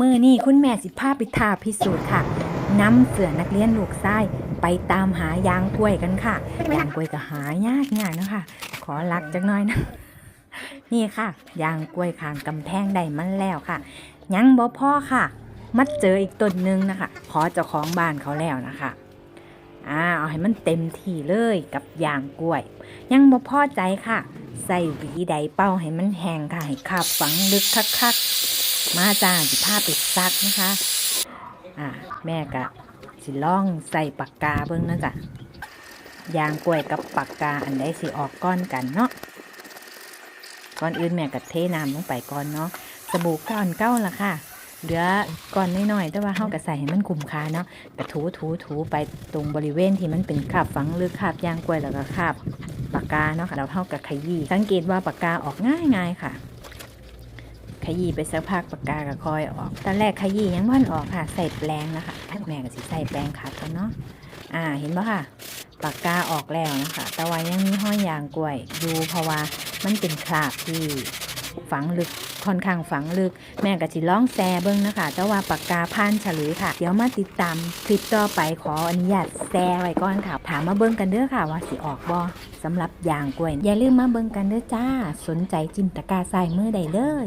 มือนี่คุณแม่สิพาไปทาพิสูจน์ค่ะนำเสือนักเรียนลูกไส้ไปตามหายางกล้วยกันค่ะยางกล้วยก็หายากยากนะคะขอลักจักหน่อยนะนี่ค่ะ ยางกล้วยคางกำแพงได้มันแล้วค่ะ ยังบ่พ่อค่ะ มัดเจออีกต้นหนึงนะคะ ขอเจ้าของบ้านเขาแล้วนะคะอ่าเอาให้มันเต็มที่เลยกับยางกล้วย ยังบ่พ่อใจค่ะ ใส่หวีใดเป้าให้มันแห้งค่ะให้คาบฝังลึกคักๆ มาจ้าสิผ้าไปซักนะคะ อ่า แม่กะสิล่องใส่ปากกาเบิ่งนะจ๊ะยางกล้วยกับปากกาอันใดสิออกก้อนกันเนาะก่อนอื่นแม่ก็เทน้ำลงไปก่อนเนาะสบู่ก้อนเก้าละค่ะเหลือก้อนน้อยๆแต่ว่าเฮาก็ใส่ให้มันคุ้มค่าเนาะก็ถูถูถูไปตรงบริเวณที่มันเป็นคราบฝังหรือคราบยางกล้วยแล้วก็คราบปากกาเนาะค่ะแล้วเฮาก็ขยี้สังเกตว่าปากกาออกง่ายๆค่ะ ขยี้ไปสักพักปากกาก็คอยออก ตอนแรกขยี้ยังว่านออกค่ะ ใส่แปรงนะคะแม่ก็สิใส่แปรงขัดกันเนาะอ่าเห็นปะค่ะ ปากกาออกแล้วนะคะ แต่ว่ายังมีห้อยยางกล้วยอยู่เพราะว่ามันเป็นคราบที่ฝังลึกค่อนข้างฝังลึก แม่ก็สิร้องแซเบิ้งนะคะ แต่ว่าปากกาพันฉลุยค่ะ เดี๋ยวมาติดตามคลิปต่อไปขออนุญาตแซไว้ก่อนค่ะ ถามมาเบิ้งกันเด้อค่ะ ว่าสิออกบอสำหรับยางกล้วย อย่าลืมมาเบิ้งกันเด้อจ้า สนใจจิ้มตะกร้าใส่มือได้เลย